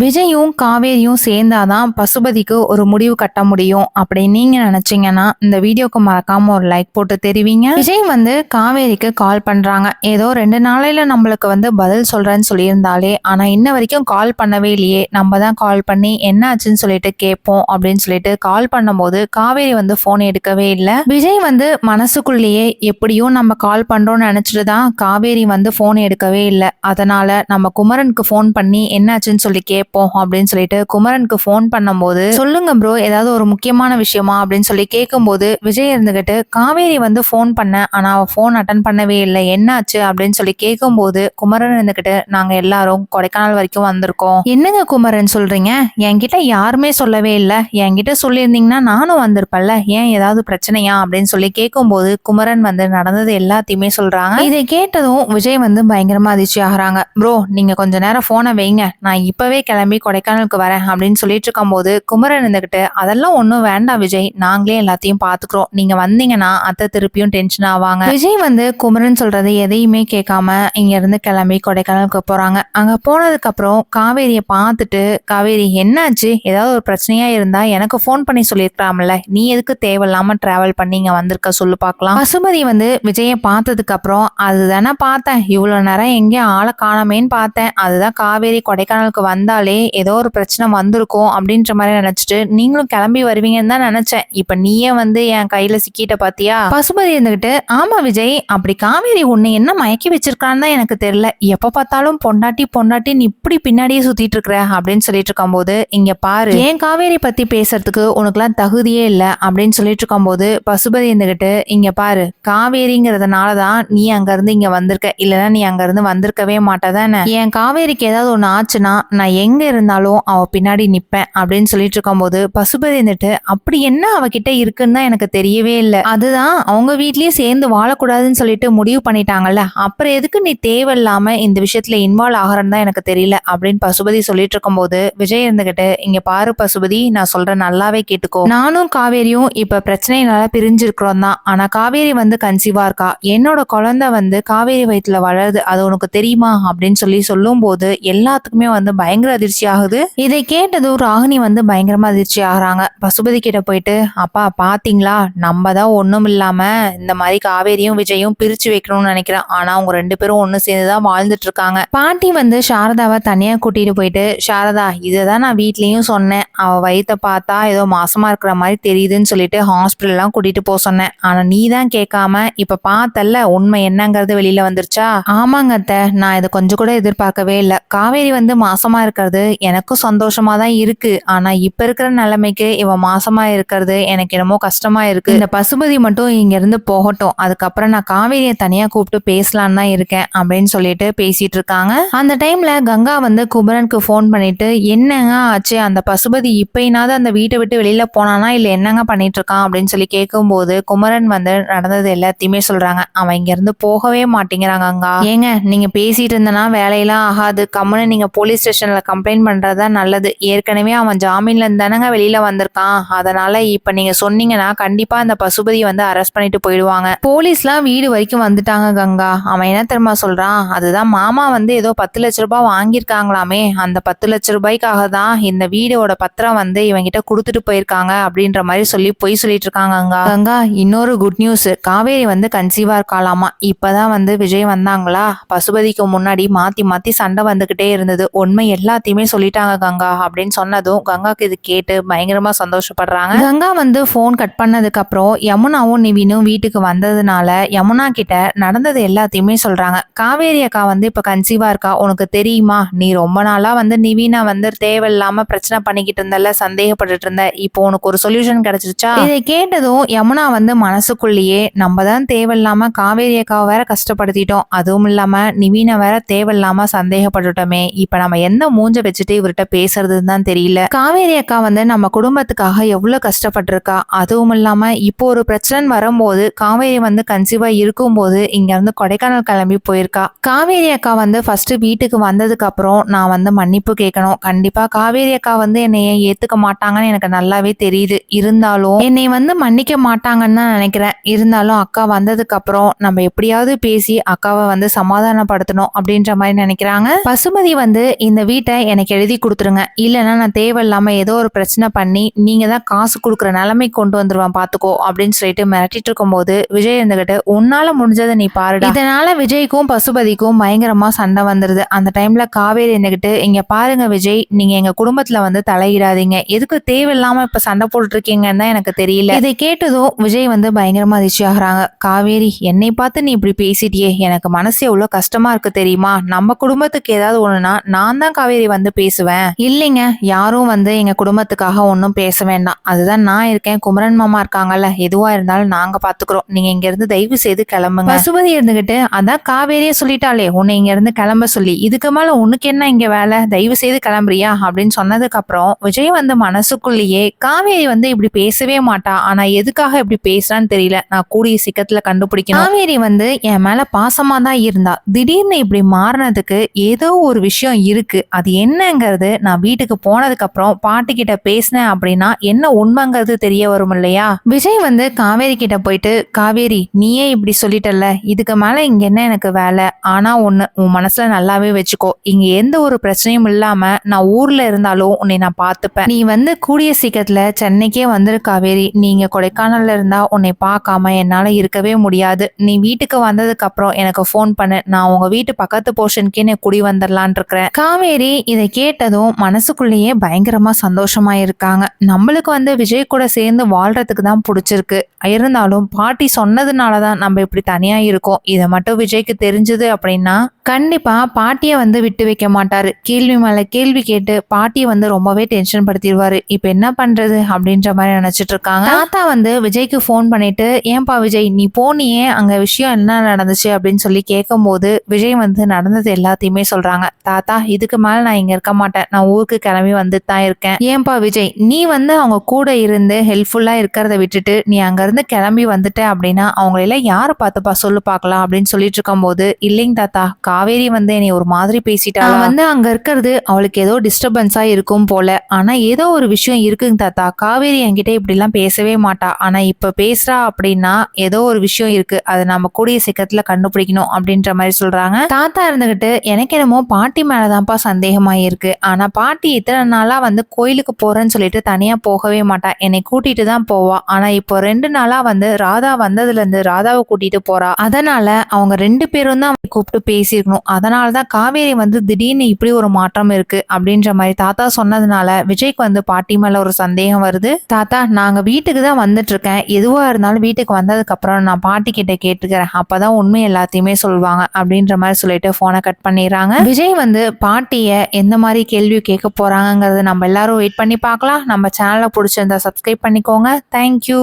விஜயும் காவேரியும் சேர்ந்தாதான் பசுபதிக்கு ஒரு முடிவு கட்ட முடியும் அப்படின்னு நீங்க நினைச்சீங்கன்னா இந்த வீடியோக்கு மறக்காம ஒரு லைக் போட்டு தெரிவிங்க. விஜய் வந்து காவேரிக்கு கால் பண்றாங்க. ஏதோ ரெண்டு நாளையில நம்மளுக்கு வந்து பதில் சொல்றேன்னு சொல்லியிருந்தாலே ஆனா இன்ன வரைக்கும் கால் பண்ணவே இல்லையே. நம்ம தான் கால் பண்ணி என்ன ஆச்சுன்னு சொல்லிட்டு கேட்போம் அப்படின்னு சொல்லிட்டு கால் பண்ணும்போது காவேரி வந்து போன் எடுக்கவே இல்லை. விஜய் வந்து மனசுக்குள்ளேயே எப்படியும் நம்ம கால் பண்றோம்னு நினைச்சிட்டு தான் காவேரி வந்து போன் எடுக்கவே இல்லை. அதனால நம்ம குமரனுக்கு ஃபோன் பண்ணி என்னாச்சுன்னு சொல்லி கே கேட்போம் அப்படின்னு சொல்லிட்டு குமரனுக்கு ஃபோன் பண்ணும்போது சொல்லுங்க ப்ரோ ஏதாவது ஒரு முக்கியமான விஷயமா? அப்படின்னு சொல்லி கேட்கும்போது விஜய் இருந்துகிட்டு காவேரி வந்து ஃபோன் பண்ண ஆனா அவ ஃபோன் அட்டன் பண்ணவே இல்லை. என்னாச்சு? அப்படின்னு சொல்லி கேட்கும்போது குமரன் இருந்துகிட்டு நாங்க எல்லாரும் கொடைக்கானல் வரைக்கும் வந்திருக்கோம். என்னங்க குமரன் சொல்றீங்க? என்கிட்ட யாருமே சொல்லவே இல்லை. என்கிட்ட சொல்லியிருந்தீங்கன்னா நானும் வந்திருப்பேன்ல. ஏன் ஏதாவது பிரச்சனையா? அப்படின்னு சொல்லி கேட்கும்போது குமரன் வந்து நடந்தது எல்லாத்தையுமே சொல்றாங்க. இதை கேட்டதும் விஜய் வந்து பயங்கரமா அதிர்ச்சி ஆகுறாங்க. ப்ரோ நீங்க கொஞ்ச நேரம் போனை வைங்க. நான் இப்பவே கிளம்பி கொடைக்கானலுக்கு வரேன் அப்படின்னு சொல்லிட்டு இருக்கும்போது குமரன் இருந்துகிட்டு அதெல்லாம் ஒன்றும் வேண்டாம் விஜய். நாங்களே எல்லாத்தையும் பார்த்துக்குறோம் நீங்கள் வந்தீங்கன்னா அத்தை திருப்பியும் டென்ஷன் ஆவாங்க. விஜய் வந்து குமரன் சொல்றது எதையுமே கேட்காம இங்கேருந்து கிளம்பி கொடைக்கானலுக்கு போகிறாங்க அங்கே போனதுக்கப்புறம் காவேரியை பார்த்துட்டு காவேரி என்னாச்சு? ஏதாவது ஒரு பிரச்சனையா இருந்தா எனக்கு ஃபோன் பண்ணி சொல்லியிருக்கலாம்ல. நீ எதுக்கு தேவையில்லாம டிராவல் பண்ணி இங்கே வந்திருக்க? சொல்லு பார்க்கலாம் பசுமதி வந்து விஜயை பார்த்ததுக்கப்புறம் அதுதானே பார்த்தேன். இவ்வளோ நேரம் எங்கேயும் ஆளை காணமேன்னு பார்த்தேன். அதுதான் காவேரி கொடைக்கானலுக்கு வந்தால் ஏதோ ஒரு பிரச்சனை வந்திருக்கும் அப்படின்ற மாதிரி நினைச்சிட்டு நீங்களும் கிளம்பி வருவீங்கன்னு தான் நினைச்சேன். இப்ப நீயே வந்து என் கையில சிக்கிட்ட பாத்தியா? பசுபதி இருந்துகிட்டு ஆமா விஜய் அப்படி காவேரி உன்னை என்ன மயக்கி வச்சிருக்கான்னு தான் எனக்கு தெரியல. எப்ப பார்த்தாலும் பொண்டாட்டி பொண்டாட்டி நீ இப்படி பின்னாடியே சுத்திட்டு இருக்கிற அப்படின்னு சொல்லிட்டு இருக்கும் போது இங்க பாரு ஏன் காவேரி பத்தி பேசுறதுக்கு உனக்குலாம் தகுதியே இல்ல? அப்படின்னு சொல்லிட்டு இருக்கும்போது பசுபதி இருந்துகிட்டு இங்க பாரு காவேரிங்கிறதுனாலதான் நீ அங்க இருந்து இங்க வந்திருக்க. இல்லைன்னா நீ அங்க இருந்து வந்திருக்கவே மாட்டதானே? என் காவேரிக்கு ஏதாவது ஒன்று ஆச்சுன்னா நான் எங்க இருந்தாலும் அவள் பின்னாடி நிற்பேன் அப்படின்னு சொல்லிட்டு இருக்கும்போது பசுபதி இருந்துட்டு அப்படி என்ன அவகிட்ட இருக்குன்னு தான் எனக்கு தெரியவே இல்லை. அதுதான் அவங்க வீட்லயே சேர்ந்து வாழக்கூடாதுன்னு சொல்லிட்டு முடிவு பண்ணிட்டாங்கல்ல. அப்புறம் எதுக்கு நீ தேவையில்லாம இந்த விஷயத்துல இன்வால்வ் ஆகிறன்னு தான் எனக்கு தெரியல. அப்படின்னு பசுபதி சொல்லிட்டு இருக்கும்போது விஜய் இருந்துகிட்டு இங்க பாரு பசுபதி நான் சொல்றேன் நல்லாவே கேட்டுக்கோ. நானும் காவேரியும் இப்ப பிரச்சனையினால பிரிஞ்சிருக்கிறோம் தான். ஆனா காவேரி வந்து கன்சீவா இருக்கா? என்னோட குழந்தை வந்து காவேரி வயிற்றுல வளருது அது உனக்கு தெரியுமா? அப்படின்னு சொல்லி சொல்லும் போது எல்லாத்துக்குமே வந்து பயங்கர அதிர்ச்சி ஆகுது இதை கேட்டதும் ராகினி வந்து பயங்கரமா அதிர்ச்சி ஆகுறாங்க பசுபதி கிட்ட போயிட்டு அப்பா பாத்தீங்களா? நம்ம தான் ஒண்ணும் இல்லாம இந்த மாதிரி காவேரியும் விஜயும் பிரிச்சு வைக்கணும்னு நினைக்கிறேன். ஆனா அவங்க ரெண்டு பேரும் ஒண்ணு சேர்ந்துதான் வாழ்ந்துட்டு இருக்காங்க பாட்டி வந்து சாரதாவை தனியா கூட்டிட்டு போயிட்டு சாரதா இதுதான் நான் வீட்லயும் சொன்னேன். அவ வயிற்ற பார்த்தா ஏதோ மாசமா இருக்கிற மாதிரி தெரியுதுன்னு சொல்லிட்டு ஹாஸ்பிட்டல்லாம் கூட்டிட்டு போக சொன்னேன். ஆனா நீ தான் கேட்காம இப்ப பார்த்தல்ல உண்மை என்னங்கிறது வெளியில வந்துருச்சா? ஆமாங்க அத்தை. நான் இதை கொஞ்சம் கூட எதிர்பார்க்கவே இல்லை. காவேரி வந்து மாசமா இருக்கிறது. எனக்கும் சந்தோஷமா தான் இருக்கு. ஆனா இப்ப இருக்கிற நிலைமைக்கு இவன் மாசமா இருக்கிறது எனக்கு என்னமோ கஷ்டமா இருக்கு. இந்த பசுபதி மட்டும் இங்க இருந்து போகட்டும். அதுக்கப்புறம் நான் காவேரியை தனியா கூப்பிட்டு பேசலான்னு தான் இருக்கேன் அப்படின்னு சொல்லிட்டு பேசிட்டு இருக்காங்க. அந்த டைம்ல கங்கா வந்து குமரனுக்கு ஃபோன் பண்ணிட்டு என்னங்க ஆச்சு? அந்த பசுபதி இப்பயினாவது அந்த வீட்டை விட்டு வெளியில போனானா? இல்ல என்னங்க பண்ணிட்டு இருக்கான்? அப்படின்னு சொல்லி கேட்கும்போது குமரன் வந்து நடந்தது எல்லாத்தையுமே சொல்றாங்க. அவன் இங்க இருந்து போகவே மாட்டேங்கிறாங்க அங்கா ஏங்க நீங்க பேசிட்டு இருந்தனா வேலையெல்லாம் ஆகாது. கம்முன்னு நீங்க போலீஸ் ஸ்டேஷன்ல கம்ப்ளைண்ட் பண்றதா நல்லது. ஏற்கனவே அவன் ஜாமீன்ல இருந்தானங்க வெளியில் வந்திருக்கான். அதனால் இப்போ நீங்கள் சொன்னீங்கன்னா கண்டிப்பாக அந்த பசுபதி வந்து அரெஸ்ட் பண்ணிட்டு போயிடுவாங்க. போலீஸ்லாம் வீடு வரைக்கும் வந்துட்டாங்க கங்கா. அவன் என்ன தெரியுமா சொல்கிறான் அதுதான் மாமா வந்து ஏதோ பத்து லட்ச ரூபாய் வாங்கியிருக்காங்களாமே. அந்த பத்து லட்ச ரூபாய்க்காக தான் இந்த வீடோட பத்திரம் வந்து இவங்கிட்ட கொடுத்துட்டு போயிருக்காங்க அப்படின்ற மாதிரி சொல்லி பொய் சொல்லிட்டு இருக்காங்க கங்கா. கங்கா இன்னொரு குட் நியூஸ் காவேரி வந்து கன்சீவாக இருக்காளாமா? இப்போதான் வந்து விஜய் வந்தாங்களா? பசுபதிக்கு முன்னாடி மாற்றி மாற்றி சண்டை வந்துக்கிட்டே இருந்தது. உண்மை எல்லாத்தையுமே சொல்லிட்டாங்க கங்கா அப்படின்னு சொன்னதும் கங்காக்கு இது கேட்டு பயங்கரமா சந்தோஷப்படுறாங்க. கங்கா வந்து ஃபோன் கட் பண்ணதுக்கு அப்புறம் யமுனாவும் நிவினும் வீட்டுக்கு வந்ததுனால யமுனா கிட்ட நடந்தது எல்லாத்தையுமே சொல்றாங்க. காவேரி அக்கா வந்து இப்ப கன்சீவா இருக்கா? உனக்கு தெரியுமா? நீ ரொம்ப நாளா வந்து நிவினா வந்து தேவையில்லாம பிரச்சனை பண்ணிக்கிட்டு இருந்தல சந்தேகப்பட்டுட்டு இருந்த. இப்போ உனக்கு ஒரு சொல்யூஷன் கிடைச்சிருச்சா? இதை கேட்டதும் யமுனா வந்து மனசுக்குள்ளேயே நம்ம தான் தேவையில்லாம காவேரி அக்காவை வேற கஷ்டப்படுத்திட்டோம். அதுவும் இல்லாம நிவீனை வேற தேவையில்லாம சந்தேகப்பட்டுட்டோமே. இப்ப நம்ம எந்த மூஞ்ச வச்சுட்டு இவர்கிட்ட பேசுறதுன்னு தான் தெரியல. காவேரி அக்கா வந்து நம்ம குடும்பத்துக்காக எவ்வளவு கஷ்டப்பட்டிருக்கா? அதுவும் இல்லாம இப்போ ஒரு பிரச்சனை வரும்போது காவேரி வந்து கன்சீவா இருக்கும்போது இங்க இருந்து கொடைக்கானல் கிளம்பி போயிருக்கா. காவேரி அக்கா வந்து ஃபர்ஸ்ட் வீட்டுக்கு வந்ததுக்கு அப்புறம் நான் வந்து மன்னிப்பு கேட்கணும். கண்டிப்பா காவேரி அக்கா வந்து என்னை ஏத்துக்க மாட்டாங்கன்னு எனக்கு நல்லாவே தெரியுது. இருந்தாலும் என்னை வந்து மன்னிக்க மாட்டாங்கன்னு தான் நினைக்கிறேன். இருந்தாலும் அக்கா வந்ததுக்கு அப்புறம் நம்ம எப்படியாவது பேசி அக்காவை வந்து சமாதானப்படுத்தணும் அப்படின்ற மாதிரி நினைக்கிறாங்க. பசுமதி வந்து இந்த வீட்டை எனக்கு எழுதி கொடுத்துருங்க. இல்லைன்னா நான் தேவையில்லாமல் ஏதோ ஒரு பிரச்சனை பண்ணி நீங்கள் தான் காசு கொடுக்குற நிலைமை கொண்டு வந்துடுவான் பார்த்துக்கோ அப்படின்னு சொல்லிட்டு மிரட்டிட்டு இருக்கும்போது விஜய் இருந்துகிட்டு உன்னால் முடிஞ்சதை நீ பாருடா. இதனால் விஜய்க்கும் பசுபதிக்கும் பயங்கரமாக சண்டை வந்துடுது அந்த டைமில் காவேரி இருந்துகிட்டு இங்கே பாருங்க விஜய் நீங்கள் எங்கள் குடும்பத்தில் வந்து தலையிடாதீங்க. எதுக்கு தேவையில்லாமல் இப்போ சண்டை போட்டுட்டு இருக்கீங்கன்னு தான் எனக்கு தெரியல. இதை கேட்டதும் விஜய் வந்து பயங்கரமாக அதிர்ச்சி ஆகிறாங்க. காவேரி என்னை பார்த்து நீ இப்படி பேசிட்டியே. எனக்கு மனசு எவ்வளோ கஷ்டமாக இருக்குது தெரியுமா? நம்ம குடும்பத்துக்கு ஏதாவது ஒன்றுனா நான் தான் காவேரி வந்து பேசுவேன். இல்லைங்க யாரும் வந்து எங்க குடும்பத்துக்காக ஒன்றும் பேச வேண்டாம். அதுதான் நான் இருக்கேன். குமரன் மாமா இருக்காங்கல்ல எதுவா இருந்தாலும் நாங்க பாத்துக்கிறோம். நீங்க இங்க இருந்து தயவு செய்து கிளம்புங்க. பசுபதி இருந்துகிட்டு அதான் காவேரியே சொல்லிட்டாளே உன்னை இங்க இருந்து கிளம்ப சொல்லி. இதுக்கு மேல உனக்கு என்ன இங்க வேலை? தயவு செய்து கிளம்புறியா? அப்படின்னு சொன்னதுக்கு அப்புறம் விஜய் வந்து மனசுக்குள்ளேயே காவேரி வந்து இப்படி பேசவே மாட்டா. ஆனா எதுக்காக இப்படி பேசுறான்னு தெரியல. நான் கூடிய சீக்கிரத்துல கண்டுபிடிக்கணும். காவேரி வந்து என் மேல பாசமா தான் இருந்தா. திடீர்னு இப்படி மாறினதுக்கு ஏதோ ஒரு விஷயம் இருக்கு. அது என்னங்கிறது நான் வீட்டுக்கு போனதுக்கு அப்புறம் பாட்டி கிட்ட பேசினேன் அப்படின்னா என்ன உண்மைங்கிறது தெரிய வரும் இல்லையா? விஜய் வந்து காவேரி கிட்ட போயிட்டு காவேரி நீயே இப்படி சொல்லிட்டல்ல. இதுக்கு மேல இங்க என்ன எனக்கு வேலை? ஆனா ஒண்ணு உன் மனசுல நல்லாவே வச்சுக்கோ. இங்க எந்த ஒரு பிரச்சனையும் இல்லாம நான் ஊர்ல இருந்தாலும் உன்னை நான் பார்த்துப்பேன். நீ வந்து கூடிய சீக்கிரத்துல சென்னைக்கே வந்துரு காவேரி. நீங்க கொடைக்கானல்ல இருந்தா உன்னை பார்க்காம என்னால இருக்கவே முடியாது. நீ வீட்டுக்கு வந்ததுக்கு அப்புறம் எனக்கு ஃபோன் பண்ணு. நான் உங்க வீட்டு பக்கத்து போர்ஷனுக்கே நான் குடி வந்துடலான் இருக்கிறேன். காவேரி இதை கேட்டதும் மனசுக்குள்ளேயே பயங்கரமா சந்தோஷமா இருக்காங்க. நம்மளுக்கு வந்து விஜய் கூட சேர்ந்து வாழ்றதுக்கு தான் பிடிச்சிருக்கு. இருந்தாலும் பாட்டி சொன்னதுனால தான் நம்ம இப்படி தனியா இருக்கோம். இதை மட்டும் விஜய்க்கு தெரிஞ்சது அப்படின்னா கண்டிப்பா பாட்டியை வந்து விட்டு வைக்க மாட்டாரு. கேள்வி மேலே கேள்வி கேட்டு பாட்டியை வந்து ரொம்பவே டென்ஷன் படுத்திடுவாரு. இப்போ என்ன பண்றது அப்படின்ற மாதிரி நினைச்சிட்டு இருக்காங்க. தாத்தா வந்து விஜய்க்கு ஃபோன் பண்ணிட்டு ஏன்பா விஜய் நீ போனியே அங்க விஷயம் என்ன நடந்துச்சு? அப்படின்னு சொல்லி கேட்கும்போது விஜய் வந்து நடந்தது எல்லாத்தையுமே சொல்றாங்க. தாத்தா இதுக்கு மேலே நான் இங்க இருக்க மாட்டேன். நான் ஊருக்கு கிளம்பி வந்துட்டு தான் இருக்கேன். ஏன்பா விஜய் நீ வந்து அவங்க கூட இருந்து ஹெல்ப்ஃபுல்லா இருக்கிறத விட்டுட்டு நீ அங்க இருந்து கிளம்பி வந்துட்ட அப்படின்னா அவங்களெல்லாம் யாரை பார்த்துப்பா? சொல்லு பார்க்கலாம் அப்படின்னு சொல்லிட்டு இருக்கும்போது இல்லைங்க தாத்தா காவேரி வந்து என்னை ஒரு மாதிரி பேசிட்டா வந்து அங்க இருக்கிறது அவளுக்கு ஏதோ டிஸ்டர்பன்ஸா இருக்கும் போல. ஆனா ஏதோ ஒரு விஷயம் இருக்குங்க தாத்தா. காவேரி என்கிட்ட இப்படி எல்லாம் பேசவே மாட்டா. ஆனா இப்ப பேசுறா அப்படின்னா ஏதோ ஒரு விஷயம் இருக்கு. அதை நம்ம கூடிய சீக்கிரத்துல கண்டுபிடிக்கணும் அப்படின்ற மாதிரி சொல்றாங்க. தாத்தா இருந்துகிட்டு எனக்கு என்னமோ பாட்டி மேலதான்ப்பா சந்தேகம் இருக்கு ஆனால் பாட்டி இத்தனை நாளாக வந்து கோயிலுக்கு போகிறேன்னு சொல்லிட்டு தனியாக போகவே மாட்டா. என்னை கூட்டிட்டு தான் போவா. ஆனால் இப்போ ரெண்டு நாளாக வந்து ராதா வந்ததுலேருந்து ராதாவை கூட்டிட்டு போறா. அதனால அவங்க ரெண்டு பேரும் தான் கூப்பிட்டு பேசியிருக்கணும். அதனால தான் காவேரி வந்து திடீர்னு இப்படி ஒரு மாற்றம் இருக்கு அப்படின்ற மாதிரி தாத்தா சொன்னதுனால விஜய்க்கு வந்து பாட்டி மேலே ஒரு சந்தேகம் வருது. தாத்தா நாங்கள் வீட்டுக்கு தான் வந்துட்டு இருக்கேன் இருந்தாலும் வீட்டுக்கு வந்ததுக்கு அப்புறம் நான் பாட்டி கிட்ட கேட்டுக்கிறேன். அப்பதான் உண்மை எல்லாத்தையுமே சொல்லுவாங்க அப்படின்ற மாதிரி சொல்லிட்டு போனை கட் பண்ணிடுறாங்க. விஜய் வந்து பாட்டியை எந்த மாதிரி கேள்வி கேட்க போகிறாங்கங்கிறது நம்ம எல்லாரும் வெயிட் பண்ணி பார்க்கலாம். நம்ம சேனலை பிடிச்சிருந்தா சப்ஸ்கிரைப் பண்ணிக்கோங்க. தேங்க்யூ